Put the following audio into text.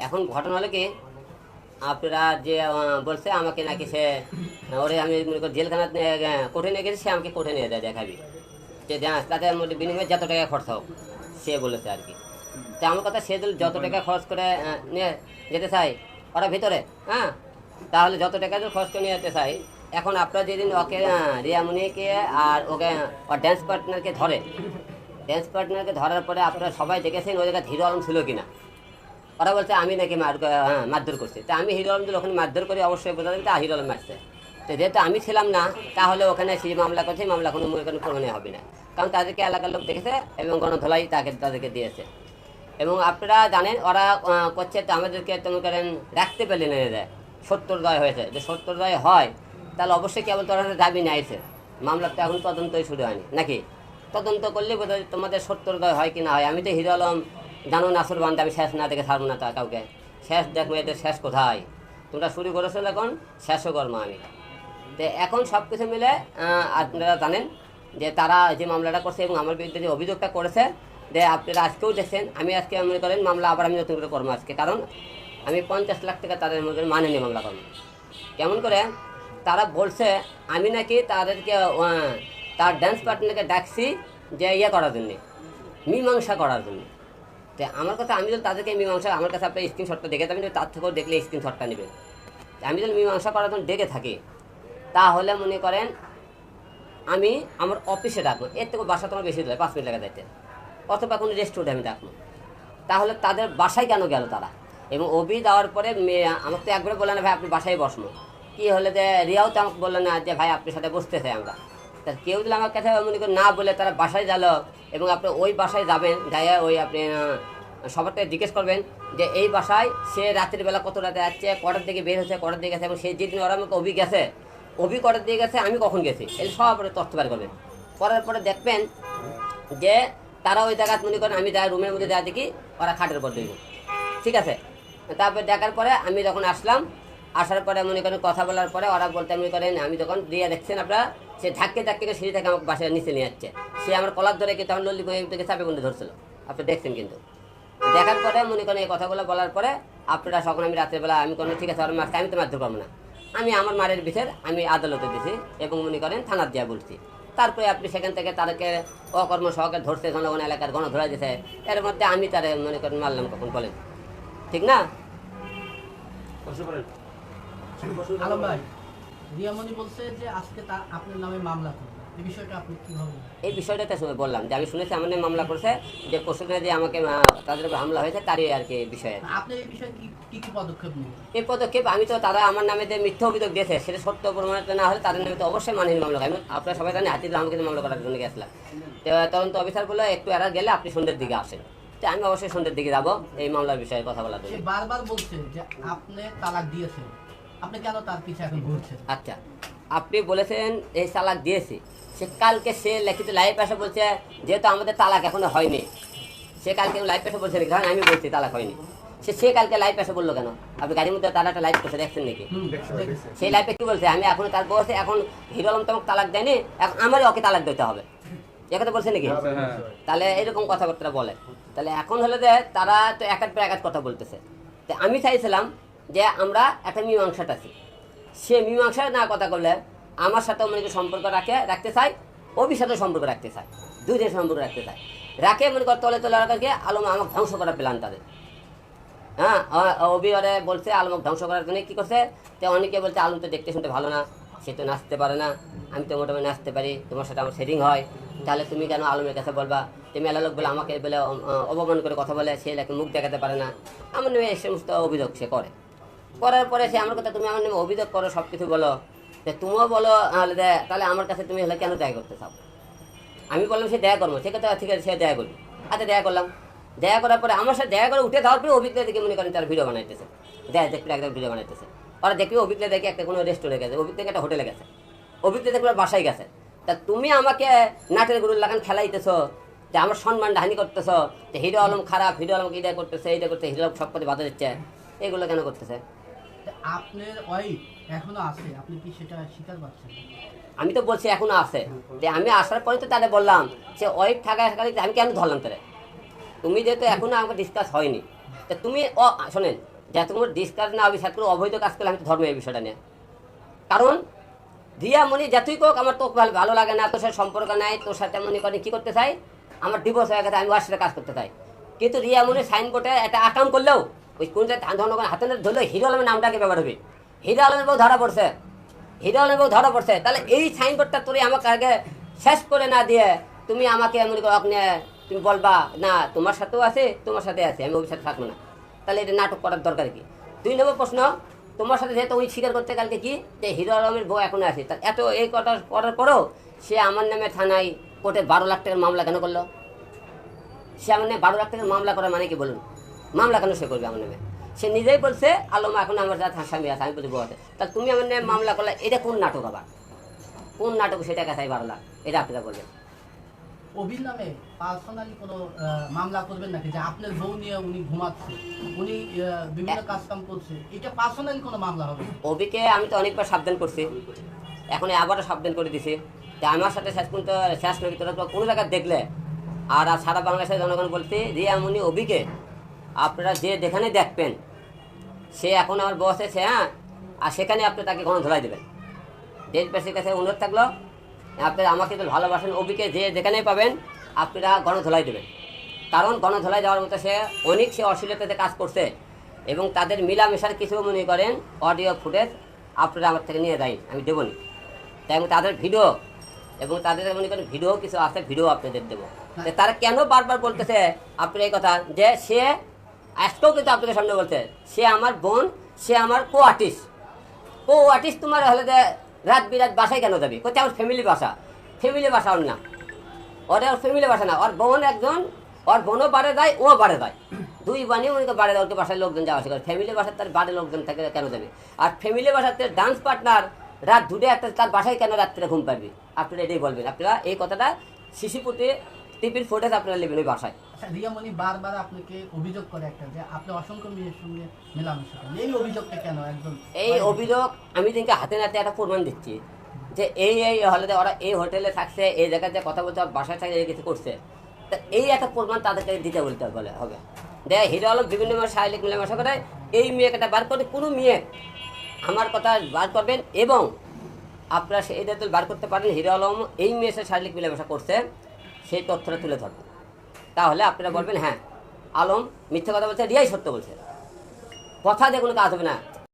এখন ঘটনা হলো কি আপনারা যে বলছে আমাকে নাকি সে ওরে আমি মনে করি জেলখানা কোর্টে নিয়ে গেছি সে আমাকে কোর্টে নিয়ে যায় দেখাবি। যে তাদের মধ্যে বিনিময়ে যত টাকা খরচ হোক সে বলেছে আর কি। তা আমার কথা সে যত টাকা খরচ করে নিয়ে যেতে চাই ওরা ভিতরে হ্যাঁ? তাহলে যত টাকা খরচ করে নিয়ে যেতে চাই এখন আপনারা যেদিন ওকে আহ, রিয়ামণিকে আর ওকে ওর ড্যান্স পার্টনারকে ধরে ড্যান্স পার্টনারকে ধরার পরে আপনারা সবাই দেখেছেন ওই জায়গায় হিরো আলম ছিল কিনা? ওরা বলছে, আমি নাকি হ্যাঁ মারধর করছি। তা আমি হিরো আলম যদি ওখানে মারধর করি, অবশ্যই বোঝা যাবে তা হিরো আলম মারছে। তো যেহেতু আমি ছিলাম না, তাহলে ওখানে সেই মামলা করছে মামলা কোনো কোনো প্রমাণে হবে না। কারণ তাদেরকে এলাকার লোক দেখেছে এবং গণধলাই তাকে তাদেরকে দিয়েছে। এবং আপনারা জানেন, ওরা করছে তো আমাদেরকে তুমি করেন, রাখতে পেলে নিয়ে দেয় সত্তর দয় হয়েছে। যে সত্তর দয় হয়, তাহলে অবশ্যই কেবল তোরা দাবি নাইছে মামলা তো এখন তদন্তই শুরু হয়নি। নাকি? তদন্ত করলে বোধহয় তোমাদের সত্তর দয় হয় কি না হয়? আমি তো হিরো আলম জানো নাসুর বান্ধব আমি শেষ না দেখে ছাড়বো না তা কাউকে। শেষ দেখব, এদের শেষ কোথায়? তোমরা শুরু করেছ এখন? শেষও করব আমি। তো এখন সব কিছু মিলে আপনারা জানেন যে তারা যে মামলাটা করছে এবং আমার বিরুদ্ধে যে অভিযোগটা করেছে, যে আপনারা আজকেও দেখছেন, আমি আজকে মনে করেন মামলা আবার আমি নতুন করে করব আজকে। কারণ আমি পঞ্চাশ লাখ টাকা তাদের মধ্যে মানে নিয়ে মামলা করব। কেমন করে? তারা বলছে, আমি নাকি তাদেরকে তার ড্যান্স পার্টনারকে ডাকছি যে ইয়ে করার জন্যে, মীমাংসা করার জন্য। তো আমার কথা, আমি যদি তাদেরকে মীমাংসা, আমার কাছে আপনার স্ক্রিনশটটা দেখে যাবেন, তার থেকেও দেখলে স্ক্রিনশটটা নেবেন আমি যদি মীমাংসা করার জন্য ডেকে থাকি, তাহলে মনে করেন আমি আমার অফিসে ডাকবো এর থেকে বাসা তোমার বেশি দেয় পাঁচ মিনিট লাগা যাইতে। অথবা কোনো রেস্টুরেন্টে আমি ডাকবো তাহলে তাদের বাসায় কেন গেল তারা? এবং অভি দেওয়ার পরে মেয়ে, আমাকে তো একবারে বললেন ভাই, আপনি বাসায় বসবো কি হলে যে রিয়াও তো আমাকে বলল না যে, ভাই, আপনার সাথে বসতে চাই আমরা। তা কেউ যদি আমার কাছে মনে করেন না বলে তারা বাসায় গেল এবং আপনি ওই বাসায় যাবেন যাইয়া ওই আপনি আহ, সবার থেকে জিজ্ঞেস করবেন যে এই বাসায় সে রাত্রির বেলা কত রাতে যাচ্ছে কটার দিকে বের হচ্ছে কটার দিকে গেছে এবং সে যেদিন ওরা আমাকে অভি গেছে অভি কটার দিকে গেছে আমি কখন গেছি এই সব তথ্য বের করবেন। করার পরে দেখবেন যে তারা ওই জায়গায় মনে করেন আমি যা রুমের মধ্যে যা দেখি ওরা খাটের উপর দেখব ঠিক আছে? তারপর দেখার পরে আমি যখন আসলাম আসার পরে মনে করেন কথা বলার পরে ওরা বলতে মনে করেন, আমি যখন দিয়ে দেখছেন আপনারা, সে ধাক্কে ধাক্কে সিঁড়ি থেকে আমাকে বাসায় নিচে নিয়ে যাচ্ছে। সে আমার কলার ধরে কিন্তু আমার লল্লি থেকে চাপে বন্ধু ধরছিল। আপনি দেখছেন কিন্তু। দেখার পরে মনে করেন এই কথাগুলো বলার পরে আপনারা সকল আমি রাত্রেবেলা আমি কোনো ঠিক আছে, ওর মারতে আমি তো মারতে পারব না। আমি আমার মারের বিচার আমি আদালতে দিছি এবং মনে করেন থানার দিয়া বলছি। তারপরে আপনি সেখান থেকে তাদেরকে অকর্ম সহকে ধরছে, জনগণ এলাকার গণ ধরা দিছে। এর মধ্যে আমি তারে মনে করেন মারলাম কখন বলেন। ঠিক না? আলম ভাই রিয়ামণি বলছে যে আজকে তার আপনার নামে মামলা করবে। এই বিষয়টা আপনি কীভাবে এই বিষয়টাতে শুনে বললাম যে আমি শুনেছি নামে মামলা করছে যে পরশুদিনে যে আমাকে তাদের উপর হামলা হয়েছে তারই আর কি বিষয়ে। আপনি এই বিষয়ে কি কি কি পদক্ষেপ নেবেন? এই পদক্ষেপ আমি তো তারা আমার নামে যে মিথ্যা অভিযোগ দিয়েছে সেটা সত্য প্রমাণিত না হলে তাদের নামে তো অবশ্যই মানহীন মামলা। আমি আপনারা সবাই জানেন হাতির আমাকে মামলা করার জন্য গেছিলাম। তো তদন্ত অফিসার বলে একটু এরা গেলে আপনি সন্ধ্যের দিকে আসেন। তো আমি অবশ্যই সন্ধ্যের দিকে যাব এই মামলার বিষয়ে কথা বলার জন্য। বারবার বলছে যে আপনি তালাক দিয়েছেন। আপনি কেন তার পিছে এখন ঘুরছেন? আচ্ছা আপনি বলেছেন এই তালাক দিয়েছি। সে কালকে সে লিখিত লাইভ এসে বলছে যেহেতু আমাদের তালাক এখনও হয়নি। সে কালকে লাইভ এসে বলছে ধরেন আমি বলছি তালাক হয়নি। সে সে কালকে লাইভ এসে বলল কেন? আপনি গাড়ির মধ্যে তারা একটা লাইভ করছে দেখছেন নাকি? সেই লাইফে কি বলছে? আমি এখন তার বসে এখন হিরো আলম তোমাকে তালাক দেয়নি এখন আমারই ওকে তালাক দিতে হবে। এ কথা বলছে নাকি? তাহলে এরকম কথাবার্তা বলে। তাহলে এখন হলো যে তারা তো একাত পর একাত কথা বলতেছে। তো আমি চাইছিলাম যে আমরা একটা মীমাংসাটা আছি সে মীমাংসা না কথা বললে আমার সাথে করি সম্পর্ক রাখে, রাখতে চাই অভির সাথে সম্পর্ক রাখতে চাই দুইজনের সম্পর্ক রাখতে চাই রাখে মনে কর তলে তলে রাখাকে আলম আমাকে ধ্বংস করার প্ল্যান তাদের। হ্যাঁ অভিবারে বলছে আলমক ধ্বংস করার জন্য কী করছে? তো অনেকে বলছে, আলম তো দেখতে শুনতে ভালো না, সে তো নাচতে পারে না, আমি তো মোটামুটি নাচতে পারি, তোমার সাথে আমার সেটিং হয়। তাহলে তুমি কেন আলমের কাছে বলবা? তুমি লোক বলে আমাকে বলে অপমান করে কথা বলে, সে মুখ দেখাতে পারে না। আমার এই সমস্ত অভিযোগ সে করে। করার পরে সে আমার কথা তুমি আমার নামে অভিযোগ করো সব কিছু বলো। যে তুমিও বলো তাহলে আমার কাছে তুমি হলে কেন দেখা করতে চাও? আমি বললাম, সে দেখা করব ঠিক আছে ঠিক আছে, সে দেখা করবি আচ্ছা দেখা করলাম। দেখা করার পরে আমার সাথে দেখা করে উঠে যাওয়ার পরে অভিজ্ঞতা দেখে মনে করেন তার ভিডিও বানাইতেছে। দেখা দেখলে একটা ভিডিও বানাইতেছে। ওরা দেখবি অভিজ্ঞতা দেখে একটা কোনো রেস্টুরেন্টে গেছে, অভিজ্ঞতা একটা হোটেলে গেছে। অভিজ্ঞতা ওর বাসায় গেছে। তা তুমি আমাকে নাটের গরুর লাগান খেলাইতেছো, যে আমার সম্মানটা হানি করতেছো, যে হিরো আলম খারাপ, হিরো আলম এইটা করতেছে এইটা করতেছে, হিরো আলম সব কথা বাধা দিচ্ছে, এগুলো কেন করতেছে? আপনার ওয়াইফ এখনও আছে? আপনি কি সেটা স্বীকার পাচ্ছেন আমি তো বলছি এখনও আছে। যে আমি আসার পরে তো তাদের বললাম সে ওয়াইফ থাকা থাকালে আমি কেন ধরলাম তারে তুমি যেহেতু এখনও আমাকে ডিসকাস হয়নি। তা তুমি অ শোনেন যা তোমার ডিসকাস না অভিশাপ করে অবৈধ কাজ করলে আমি তো ধর্ম এই বিষয়টা নিয়ে। কারণ দিয়া মনি যতই কোক আমার তোকে ভালো ভালো লাগে না তোর সাথে সম্পর্ক নাই তোর সাথে মনে করে কী করতে চাই? আমার ডিভোর্স হয়ে গেছে আমি ওর সাথে কাজ করতে চাই। কিন্তু রিয়া মনি সাইনবোর্ডে একটা আকাম করলেও ওই কোন ধরনের হাতে ধরলেও হিরো আলমের নামটাকে ব্যবহার হবে। হিরো আলমের বউ ধরা পড়ছে। হিরো আলমের বউ ধরা পড়ছে। তাহলে এই সাইনবোর্ডটা তোর আমাকে আগে শেষ করে না দিয়ে তুমি আমাকে মনে করো আপনি, তুমি বলবা, না, তোমার সাথেও আছে, তোমার সাথে আছে, আমি ওই সাথে থাকব না। তাহলে এটা নাটক করার দরকার কি? দুই নম্বর প্রশ্ন, তোমার সাথে যেহেতু ওই স্বীকার করতে কালকে কি? যে হিরো আলমের বউ এখন আছে। তা এত এই কথা করার পরেও সে আমার নামে থানায় কোর্টে বারো লাখ টাকার মামলা কেন করল? সে আমার নামে বারো লাখ টাকার মামলা করা মানে কি বলুন? মামলা কেন সে করবে আমার নামে। সে নিজেই বলছে আলম এখন আমার যা স্বামী আছে আমি বলছি বউ আছে তা তুমি আমার নামে মামলা করলে এটা কোন নাটক আবার? কোন নাটক সেটা কাছাই বারো লাখ এটা আপনারা বলবেন। অভির নামে পার্সোনালি কোনো মামলা করবেন নাকি? যে আপনার বউ নিয়ে উনি ঘুমাচ্ছে উনি বিভিন্ন কাজ কাম করছে এটা পার্সোনালি কোনো মামলা হবে? অবিকে আমি তো অনেকবার সাবধান করছি। এখন আবারও সাবধান করে দিছি। যে আমার সাথে শেষ পর্যন্ত শেষ নবী তোরা কোনো জায়গায় দেখলে আর আর সারা বাংলাদেশের জনগণ বলতে রিয়ামনি অবিকে আপনারা যে যেখানে দেখবেন, সে এখন আমার বস আছে হ্যাঁ আর সেখানে আপনি তাকে গণ ধরাই দেবেন। দেশবাসীর কাছে অনুরোধ থাকল আপনারা আমাকে তো ভালোবাসেন অবিকে যে যেখানেই পাবেন, আপনারা গণ গণধোলাই দেবেন। কারণ গণ গণধোলাই যাওয়ার মতো সে অনেক সে অশ্লীলতাতে কাজ করছে এবং তাদের মিলামেশার কিছু মনে করেন অডিও ফুটেজ আপনারা আমার থেকে নিয়ে যাই আমি দেবনি তাই এবং তাদের ভিডিও এবং তাদের মনে করেন ভিডিও কিছু আছে ভিডিও আপনাদের দেবো। তারা কেন বারবার বলতেছে আপনার এই কথা? যে সে আজকেও কিন্তু আপনাকে সামনে বলছে, সে আমার বোন, সে আমার কো আর্টিস্ট কো আর্টিস্ট তোমার হলে যে রাত বিরাত বাসায় কেন যাবি? কোথায় আমার ফ্যামিলি বাসা। ফ্যামিলি বাসা ওর না ওর ওর ফ্যামিলি বাসা না, ওর বোন একজন, ওর বোনও বাড়ে যায়, ও বাড়ে যায়। দুই বানিয়ে উনি তো বাড়ে ওকে বাসায় লোকজন যাওয়া আসা করে। ফ্যামিলি বাসার তার বাড়ির লোকজন থাকে কেন যাবে? আর ফ্যামিলি বাসার তার ডান্স পার্টনার রাত দুটো একটা, তার বাসায় কেন রাত্রে ঘুম পাবি? আপনারা এটাই বলবেন। আপনারা এই কথাটা শিশুপুটে টিভির ফুটেজ আপনারা নেবেন ওই বাসায়। আচ্ছা রিয়ামণি বারবার আপনাকে অভিযোগ করে একটা যে আপনি অসংখ্য মেয়ের সঙ্গে মেলামেশা করেন এই অভিযোগটা কেন? একজন এই অভিযোগ আমি দিনকে হাতে নাতে একটা প্রমাণ দিচ্ছি যে এই এই হলে ওরা এই হোটেলে থাকছে এই জায়গাতে কথা বলতে বাসায় থাকে কিছু করছে। তা এই একটা প্রমাণ তাদেরকে দিতে বলতে বলে হবে। দেখ হিরো আলম বিভিন্ন মেয়ে শারীরিক মেলামেশা করে এই মেয়েকে বার করে কোনো মেয়ে আমার কথা বার করবেন এবং আপনারা সেই দল বার করতে পারেন হিরো আলম এই সাথে শারীরিক মেলামেশা করছে সেই তথ্যটা তুলে ধরবেন তাহলে আপনারা বলবেন হ্যাঁ আলম মিথ্যে কথা বলছে রিয়াই সত্য বলছে। কথা দিয়ে কোনো কাজ হবে না।